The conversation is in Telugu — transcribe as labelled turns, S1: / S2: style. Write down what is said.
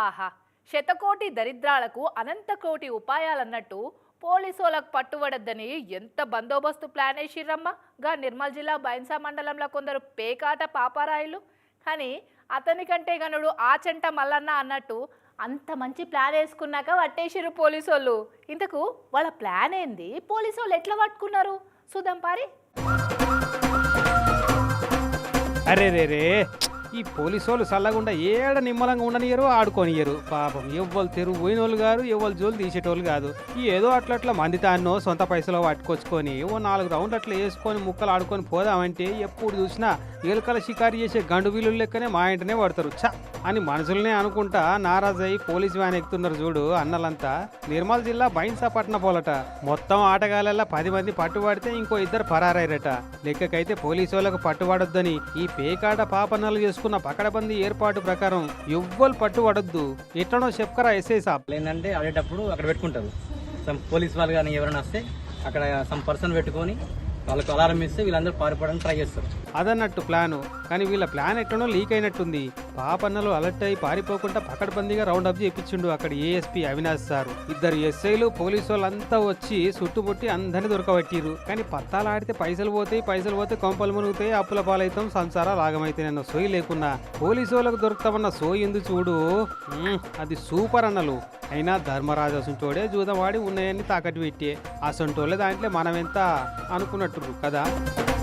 S1: ఆహా శతకోటి దరిద్రాలకు అనంత కోటి ఉపాయాలన్నట్టు పోలీసోలకు పట్టుబడద్దని ఎంత బందోబస్తు ప్లాన్ వేసిర్రమ్మ? గా నిర్మల్ జిల్లా బైన్సా మండలంలో కొందరు పేకాట పాపారాయులు. కానీ అతనికంటే గనుడు ఆచంట మల్లన్న అన్నట్టు అంత మంచి ప్లాన్ వేసుకున్నాక పట్టేసిర్రు పోలీసోళ్ళు. ఇంతకు వాళ్ళ ప్లాన్ ఏంది? పోలీసోళ్ళు ఎట్లా పట్టుకున్నారు? చూద్దాం పారి.
S2: అరే రే రే ఈ పోలీసు వాళ్ళు చల్లకుండా ఏడ నిమ్మలంగా ఉండనియరు ఆడుకోనియరు పాపం ఎవ్వరు తెరువు పోయినోళ్ళు గారు ఎవ్వరు జోలు తీసేటోళ్ళు కాదు. ఈ ఏదో అట్లా అట్లా మంది తాన్నో సొంత పైసలో పట్టుకొచ్చుకొని ఓ నాలుగు రౌండ్లు అట్లా వేసుకొని ముక్కలు ఆడుకొని పోదామంటే ఎప్పుడు చూసినా ఎలుకల షికారు చేసే గండు వీలు లెక్కనే మా ఇంటనే పడతారు. చా అని మనుషుల్నే అనుకుంటా నారాజయ్యి పోలీస్ వ్యాన్ ఎక్కుతున్నారు చూడు అన్నలంతా. నిర్మల్ జిల్లా బైన్సాపట్నం పోలట. మొత్తం ఆటగాళ్ళ పది మంది పట్టుబడితే ఇంకో ఇద్దరు పరారైరట లెక్కకైతే పోలీసు వాళ్ళకు పట్టుబడొద్దని ఈ పేకాట పాపన్నలు చేసుకున్న పకడబందీ ఏర్పాటు ప్రకారం ఎవ్వరు పట్టుబడొద్దు. ఎట్లనో చెప్కరా ఎస్ఐ సాబ్.
S3: ఏంటంటే ఆడేటప్పుడు అక్కడ పెట్టుకుంటారు. సమ్ పోలీస్ వాళ్ళు కానీ ఎవరైనా వస్తే అక్కడ సమ్ పర్సన్ పెట్టుకొని వాళ్ళకు అలారం ఇస్తే వీళ్ళందరూ పారిపోవడానికి ట్రై చేస్తారు.
S2: అదన్నట్టు ప్లాను. కానీ వీళ్ళ ప్లాన్ ఎట్లనో లీక్ అయినట్టుంది. పాపన్నలు అలర్ట్ అయి పారిపోకుండా పకడ్బందీగా రౌండ్ అప్ చేయించిండు అక్కడ ఏఎస్పీ అవినాష్ సార్. ఇద్దరు ఎస్ఐలు పోలీసు వాళ్ళంతా వచ్చి చుట్టుముట్టి అందరిని దొరకబట్టిరు కానీ పత్తాలు ఆడితే పైసలు పోతాయి పైసలు పోతే కొంపలు మునుగుతాయి అప్పుల పాలైతాం సంసారాలు ఆగమైతే నన్ను సోయి లేకున్నా. పోలీసు వాళ్ళకు దొరుకుతామన్న సోయి ఎందు చూడు. అది సూపర్ అన్నలు. అయినా ధర్మరాజు అసంటోడే జూదం వాడి ఉన్నాయని తాకట్టు పెట్టే. అసంటోళ్ళే దాంట్లో మనం ఎంత అనుకున్నట్టు కదా?